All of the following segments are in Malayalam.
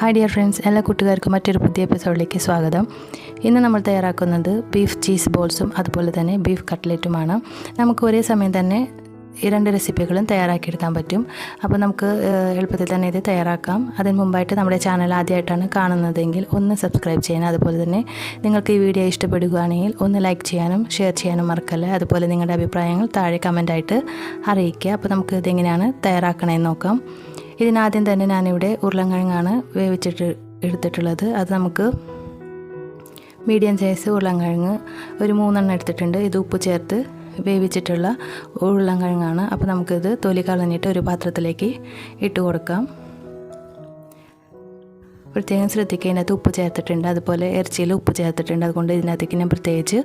ഹായ് ഡിയർ ഫ്രണ്ട്സ് എല്ലാ കൂട്ടുകാർക്കും മറ്റൊരു പുതിയ എപ്പിസോഡിലേക്ക് സ്വാഗതം. ഇന്ന് നമ്മൾ തയ്യാറാക്കുന്നത് ബീഫ് ചീസ് ബോൾസും അതുപോലെ തന്നെ ബീഫ് കട്ട്ലറ്റുമാണ് നമുക്ക് ഒരേ സമയം തന്നെ ഈ രണ്ട് റെസിപ്പികളും തയ്യാറാക്കിയെടുക്കാൻ പറ്റും. അപ്പോൾ നമുക്ക് എളുപ്പത്തിൽ തന്നെ ഇത് തയ്യാറാക്കാം. അതിന് മുമ്പായിട്ട് നമ്മുടെ ചാനൽ ആദ്യമായിട്ടാണ് കാണുന്നതെങ്കിൽ ഒന്ന് സബ്സ്ക്രൈബ് ചെയ്യാനും അതുപോലെ തന്നെ നിങ്ങൾക്ക് ഈ വീഡിയോ ഇഷ്ടപ്പെടുകയാണെങ്കിൽ ഒന്ന് ലൈക്ക് ചെയ്യാനും ഷെയർ ചെയ്യാനും മറക്കല്ല? അതുപോലെ നിങ്ങളുടെ അഭിപ്രായങ്ങൾ താഴെ കമന്റായിട്ട് അറിയിക്കുക. അപ്പോൾ നമുക്ക് ഇതെങ്ങനെയാണ് തയ്യാറാക്കണമെന്ന് നോക്കാം. ഇതിനാദ്യം തന്നെ ഞാനിവിടെ ഉരുളങ്കിഴങ്ങാണ് വേവിച്ചിട്ട് എടുത്തിട്ടുള്ളത്. അത് നമുക്ക് മീഡിയം സൈസ് ഉരുളങ്കിഴങ്ങ് ഒരു മൂന്നെണ്ണം എടുത്തിട്ടുണ്ട്. ഇത് ഉപ്പ് ചേർത്ത് വേവിച്ചിട്ടുള്ള ഉരുളങ്കിഴങ്ങാണ് അപ്പോൾ നമുക്കിത് തൊലി കളഞ്ഞിട്ട് ഒരു പാത്രത്തിലേക്ക് ഇട്ട് കൊടുക്കാം. പ്രത്യേകം ശ്രദ്ധിക്കുക ഇതിനകത്ത് ഉപ്പ് ചേർത്തിട്ടുണ്ട്. അതുപോലെ ഇറച്ചിയിൽ ഉപ്പ് ചേർത്തിട്ടുണ്ട്. അതുകൊണ്ട് ഇതിനകത്തേക്ക് ഞാൻ പ്രത്യേകിച്ച്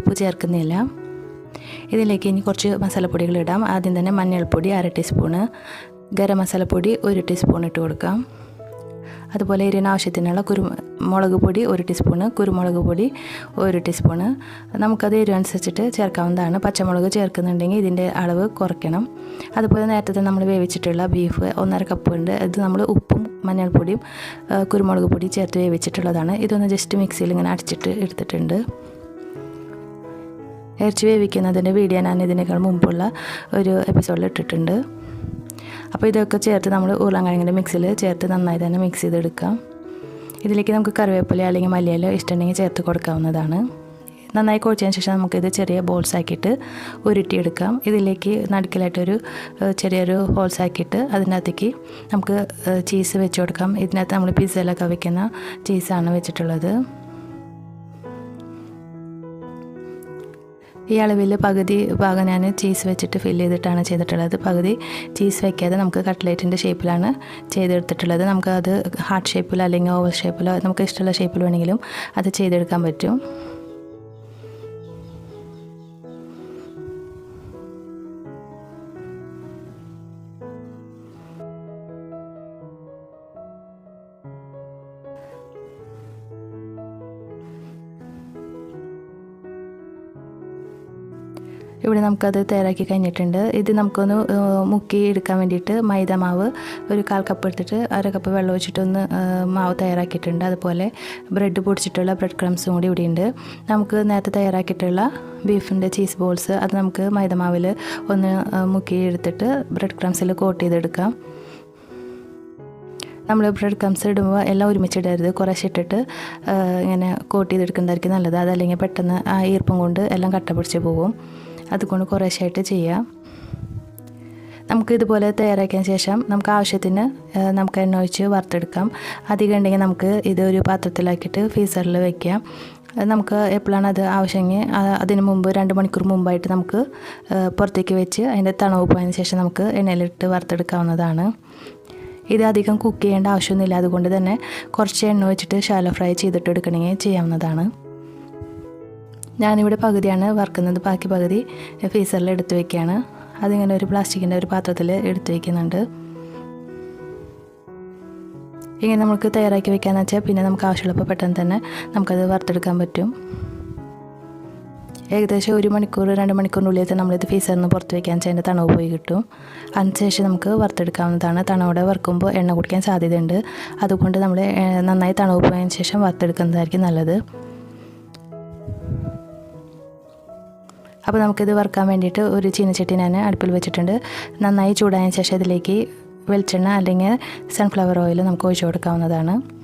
ഉപ്പ് ചേർക്കുന്നില്ല. ഇതിലേക്ക് ഇനി കുറച്ച് മസാലപ്പൊടികൾ ഇടാം. ആദ്യം തന്നെ മഞ്ഞൾപ്പൊടി അര ടീസ്പൂണ് ഗരം മസാലപ്പൊടി ഒരു ടീസ്പൂൺ ഇട്ട് കൊടുക്കാം. അതുപോലെ എരിവിന് ആവശ്യത്തിനുള്ള കുരു മുളക് പൊടി ഒരു ടീസ്പൂണ് കുരുമുളക് പൊടി ഒരു ടീസ്പൂണ് നമുക്കത് എരിവനുസരിച്ചിട്ട് ചേർക്കാവുന്നതാണ്. പച്ചമുളക് ചേർക്കുന്നുണ്ടെങ്കിൽ ഇതിന്റെ അളവ് കുറയ്ക്കണം. അതുപോലെ നേരത്തെ നമ്മൾ വേവിച്ചിട്ടുള്ള ബീഫ് ഒന്നര കപ്പ് ഉണ്ട്. ഇത് നമ്മൾ ഉപ്പും മഞ്ഞൾപ്പൊടിയും കുരുമുളക് പൊടി ചേർത്ത് വേവിച്ചിട്ടുള്ളതാണ്. ഇതൊന്ന് ജസ്റ്റ് മിക്സിയിൽ ഇങ്ങനെ അടിച്ചിട്ട് എടുത്തിട്ടുണ്ട്. ഇറച്ചി വേവിക്കുന്നതിന്റെ വീഡിയോ ഞാൻ ഇതിനേക്കാൾ മുമ്പുള്ള ഒരു എപ്പിസോഡിൽ ഇട്ടിട്ടുണ്ട്. അപ്പോൾ ഇതൊക്കെ ചേർത്ത് നമ്മൾ ഉരുളൻകിഴങ്ങിന്റെ മിക്സിയിൽ ചേർത്ത് നന്നായി തന്നെ മിക്സ് ചെയ്തെടുക്കാം. ഇതിലേക്ക് നമുക്ക് കറിവേപ്പില അല്ലെങ്കിൽ മല്ലിയില ഇഷ്ടമുണ്ടെങ്കിൽ ചേർത്ത് കൊടുക്കാവുന്നതാണ്. നന്നായി കുഴച്ചതിന് ശേഷം നമുക്കിത് ചെറിയ ബോൾസ് ആക്കിയിട്ട് ഉരുട്ടിയെടുക്കാം. ഇതിലേക്ക് നടുക്കിലായിട്ടൊരു ചെറിയൊരു ഹോൾസ് ആക്കിയിട്ട് അതിനകത്തേക്ക് നമുക്ക് ചീസ് വെച്ച് കൊടുക്കാം. ഇതിനകത്ത് നമ്മൾ പിസ്സയിലൊക്കെ വെക്കുന്ന ചീസാണ് വെച്ചിട്ടുള്ളത്. ഈ അളവിൽ പകുതി ഭാഗം ഞാൻ ചീസ് വെച്ചിട്ട് ഫില്ല് ചെയ്തിട്ടാണ് ചെയ്തിട്ടുള്ളത്. പകുതി ചീസ് വയ്ക്കാതെ നമുക്ക് കട്ട്ലേറ്റിന്റെ ഷേപ്പിലാണ് ചെയ്തെടുത്തിട്ടുള്ളത്. നമുക്ക് അത് ഹാർട്ട് ഷേപ്പിലോ അല്ലെങ്കിൽ ഓവൽ ഷേപ്പിലോ നമുക്ക് ഇഷ്ടമുള്ള ഷേപ്പിൽ വേണമെങ്കിലും അത് ചെയ്തെടുക്കാൻ പറ്റും. ഇവിടെ നമുക്കത് തയ്യാറാക്കി കഴിഞ്ഞിട്ടുണ്ട്. ഇത് നമുക്കൊന്ന് മുക്കി എടുക്കാൻ വേണ്ടിയിട്ട് മൈദ മാവ് ഒരു കാൽ കപ്പ് എടുത്തിട്ട് അര കപ്പ് വെള്ളം ഒഴിച്ചിട്ടൊന്ന് മാവ് തയ്യാറാക്കിയിട്ടുണ്ട്. അതുപോലെ ബ്രെഡ് പൊടിച്ചിട്ടുള്ള ബ്രെഡ് ക്രംസും കൂടി ഇവിടെ ഉണ്ട് നമുക്ക് നേരത്തെ തയ്യാറാക്കിയിട്ടുള്ള ബീഫിന്റെ ചീസ് ബോൾസ് അത് നമുക്ക് മൈദ മാവിൽ ഒന്ന് മുക്കി എടുത്തിട്ട് ബ്രെഡ് ക്രംസിൽ കോട്ട് ചെയ്തെടുക്കാം. നമ്മൾ ബ്രെഡ് ക്രംസ് ഇടുമ്പോൾ എല്ലാം ഒരുമിച്ചിടരുത് കുറേശ്ശെ ഇട്ടിട്ട് ഇങ്ങനെ കോട്ട് ചെയ്തെടുക്കുന്നതായിരിക്കും നല്ലത്. അതല്ലെങ്കിൽ പെട്ടെന്ന് ആ ഈർപ്പം കൊണ്ട് എല്ലാം കട്ട പിടിച്ച് പോകും അതുകൊണ്ട് കുറേശ്ശായിട്ട് ചെയ്യാം. നമുക്ക് ഇതുപോലെ തയ്യാറാക്കിയ ശേഷം നമുക്ക് ആവശ്യത്തിന് നമുക്ക് എണ്ണ ഒഴിച്ച് വറുത്തെടുക്കാം. അധികം ഉണ്ടെങ്കിൽ നമുക്ക് ഇത് ഒരു പാത്രത്തിലാക്കിയിട്ട് ഫ്രീസറിൽ വയ്ക്കാം നമുക്ക് എപ്പോഴാണ് അത് ആവശ്യമെങ്കിൽ അതിന് മുമ്പ് രണ്ട് മണിക്കൂർ മുമ്പായിട്ട് നമുക്ക് പുറത്തേക്ക് വെച്ച് അതിന്റെ തണവ് പോയതിന് ശേഷം നമുക്ക് എണ്ണയിലിട്ട് വറുത്തെടുക്കാവുന്നതാണ്. ഇത് അധികം കുക്ക് ചെയ്യേണ്ട ആവശ്യമൊന്നുമില്ല. അതുകൊണ്ട് തന്നെ കുറച്ച് എണ്ണ വെച്ചിട്ട് ഷാലോ ഫ്രൈ ചെയ്തിട്ട് എടുക്കണമെങ്കിൽ ചെയ്യാവുന്നതാണ്. ഞാനിവിടെ പകുതിയാണ് വറുക്കുന്നത്. ബാക്കി പകുതി ഫ്രീസറിൽ എടുത്തു വയ്ക്കുകയാണ് അതിങ്ങനെ ഒരു പ്ലാസ്റ്റിക്കിന്റെ ഒരു പാത്രത്തിൽ എടുത്തു വയ്ക്കുന്നുണ്ട് ഇങ്ങനെ നമുക്ക് തയ്യാറാക്കി വെക്കാന്ന് വെച്ചാൽ പിന്നെ നമുക്ക് ആവശ്യമുള്ളപ്പോൾ പെട്ടെന്ന് തന്നെ നമുക്കത് വറുത്തെടുക്കാൻ പറ്റും. ഏകദേശം ഒരു മണിക്കൂർ രണ്ട് മണിക്കൂറിനുള്ളിൽ തന്നെ നമ്മളിത് ഫ്രീസറിൽ നിന്ന് പുറത്ത് വയ്ക്കാൻ വെച്ചാൽ അതിന്റെ തണവ് പോയി കിട്ടും. അതിനുശേഷം നമുക്ക് വറുത്തെടുക്കാവുന്നതാണ്. തണവോടെ വറുക്കുമ്പോൾ എണ്ണ കുടിക്കാൻ സാധ്യതയുണ്ട്. അതുകൊണ്ട് നമ്മൾ നന്നായി തണവ് പോയതിന് ശേഷം വറുത്തെടുക്കുന്നതായിരിക്കും നല്ലത്. അപ്പോൾ നമുക്കിത് വറുക്കാൻ വേണ്ടിയിട്ട് ഒരു ചീനച്ചട്ടി ഞാൻ അടുപ്പിൽ വെച്ചിട്ടുണ്ട്. നന്നായി ചൂടായ ശേഷം ഇതിലേക്ക് വെളിച്ചെണ്ണ അല്ലെങ്കിൽ സൺഫ്ലവർ ഓയിൽ നമുക്ക് ഒഴിച്ചു കൊടുക്കാവുന്നതാണ്.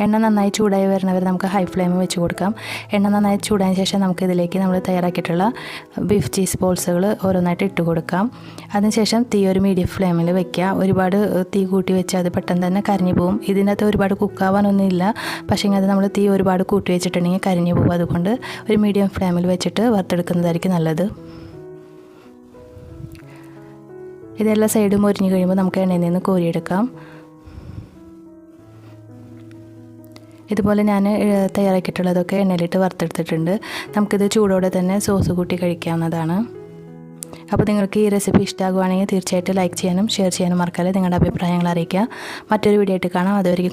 എണ്ണ നന്നായി ചൂടായി വരണവരെ നമുക്ക് ഹൈ ഫ്ലെയിമിൽ വെച്ച് കൊടുക്കാം. എണ്ണ നന്നായി ചൂടായ ശേഷം നമുക്ക് ഇതിലേക്ക് നമ്മൾ തയ്യാറാക്കിയിട്ടുള്ള ബീഫ് ചീസ് ബോൾസുകൾ ഓരോന്നായിട്ട് ഇട്ട് കൊടുക്കാം. അതിനുശേഷം തീ ഒരു മീഡിയം ഫ്ലെയിമിൽ വെക്കുക. ഒരുപാട് തീ കൂട്ടി വെച്ചാൽ അത് പെട്ടെന്ന് തന്നെ കരിഞ്ഞു പോകും. ഇതിനകത്ത് ഒരുപാട് കുക്കാവാനൊന്നുമില്ല പക്ഷേ അത് നമ്മൾ തീ ഒരുപാട് കൂട്ടി വെച്ചിട്ടുണ്ടെങ്കിൽ കരിഞ്ഞു പോകും. അതുകൊണ്ട് ഒരു മീഡിയം ഫ്ലെയിമിൽ വെച്ചിട്ട് വറുത്തെടുക്കുന്നതായിരിക്കും നല്ലത്. ഇതെല്ലാം സൈഡും ഒരിഞ്ഞ് കഴിയുമ്പോൾ നമുക്ക് എണ്ണയിൽ നിന്ന് കോരിയെടുക്കാം. ഇതുപോലെ ഞാൻ തയ്യാറാക്കിയിട്ടുള്ളതൊക്കെ എണ്ണയിലിട്ട് വറുത്തെടുത്തിട്ടുണ്ട്. നമുക്കിത് ചൂടോടെ തന്നെ സോസ് കൂട്ടി കഴിക്കാവുന്നതാണ്. അപ്പോൾ നിങ്ങൾക്ക് ഈ റെസിപ്പി ഇഷ്ടമാകുവാണെങ്കിൽ തീർച്ചയായിട്ടും ലൈക്ക് ചെയ്യാനും ഷെയർ ചെയ്യാനും മറക്കാതെ നിങ്ങളുടെ അഭിപ്രായങ്ങൾ അറിയിക്കുക. മറ്റൊരു വീഡിയോ ആയിട്ട് കാണാം. അതുവരെയും